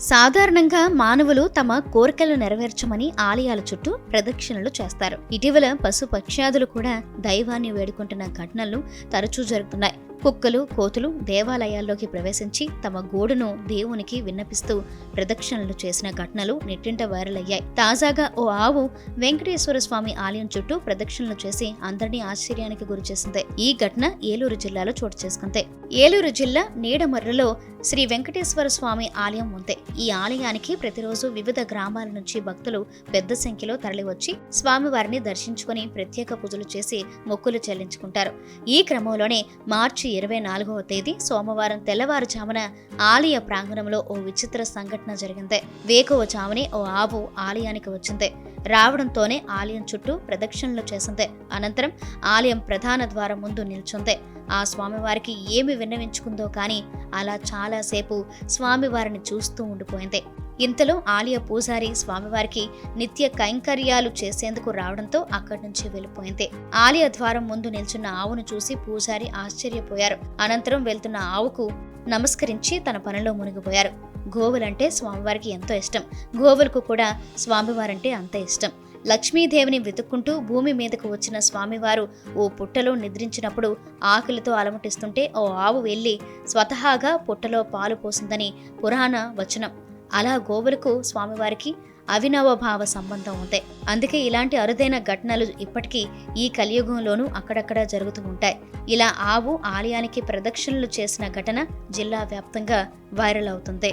సాధారణంగా మానవులు తమ కోరికలు నెరవేర్చమని ఆలయాల చుట్టూ ప్రదక్షిణలు చేస్తారు. ఇటీవల పశు పక్ష్యాదులు కూడా దైవాన్ని వేడుకుంటున్న ఘటనలు తరచూ జరుగుతున్నాయి. కుక్కలు కోతులు దేవాలయాల్లోకి ప్రవేశించి తమ గోడును దేవునికి విన్నపిస్తూ ప్రదక్షిణలు చేసిన ఘటనలు నెట్టింట వైరల్ అయ్యాయి తాజాగా ఓ ఆవు వెంకటేశ్వర స్వామి ఆలయం చుట్టూ ప్రదక్షిణలు చేసి అందరినీ ఆశ్చర్యానికి గురిచేసింది ఈ ఘటన ఏలూరు జిల్లాలో చోటు చేసుకుంది. ఏలూరు జిల్లా నీడమర్రలో శ్రీ వెంకటేశ్వర స్వామి ఆలయం ఉంది ఈ ఆలయానికి ప్రతిరోజు వివిధ గ్రామాల నుంచి భక్తులు పెద్ద సంఖ్యలో తరలివచ్చి స్వామివారిని దర్శించుకుని ప్రత్యేక పూజలు చేసి మొక్కులు చెల్లించుకుంటారు. ఈ క్రమంలోనే మార్చి ఇరవై నాలుగవ తేదీ సోమవారం తెల్లవారుజామున ఆలయ ప్రాంగణంలో ఓ విచిత్ర సంఘటన జరిగింది. వేకువ వేకువజామునే ఓ ఆవు ఆలయానికి వచ్చింది. రావడంతోనే ఆలయం చుట్టూ ప్రదక్షిణలు చేసింది. అనంతరం ఆలయం ప్రధాన ద్వారం ముందు నిల్చుంది. ఆ స్వామివారికి ఏమి విన్నవించుకుందో కానీ అలా చాలాసేపు స్వామివారిని చూస్తూ ఉండిపోయింది. ఇంతలో ఆలయ పూజారి స్వామివారికి నిత్య కైంకర్యాలు చేసేందుకు రావడంతో అక్కడి నుంచి వెళ్ళిపోయింది. ఆలయ ద్వారం ముందు నిల్చున్న ఆవును చూసి పూజారి ఆశ్చర్యపోయారు. అనంతరం వెళ్తున్న ఆవుకు నమస్కరించి తన పనిలో మునిగిపోయారు. గోవులంటే స్వామివారికి ఎంతో ఇష్టం. గోవులకు కూడా స్వామివారంటే అంత ఇష్టం. లక్ష్మీదేవిని వెతుక్కుంటూ భూమి మీదకు వచ్చిన స్వామివారు ఓ పుట్టలో నిద్రించినప్పుడు ఆకలితో అలమటిస్తుంటే ఓ ఆవు వెళ్ళి స్వతహాగా పుట్టలో పాలు పోసిందని పురాణ వచనం. అలా గోవులకు స్వామివారికి అవినవ భావ సంబంధం ఉంది. అందుకే ఇలాంటి అరుదైన ఘటనలు ఇప్పటికీ ఈ కలియుగంలోనూ అక్కడక్కడ జరుగుతూ ఉంటాయి. ఇలా ఆవు ఆలయానికి ప్రదక్షిణలు చేసిన ఘటన జిల్లా వ్యాప్తంగా వైరల్ అవుతుంది.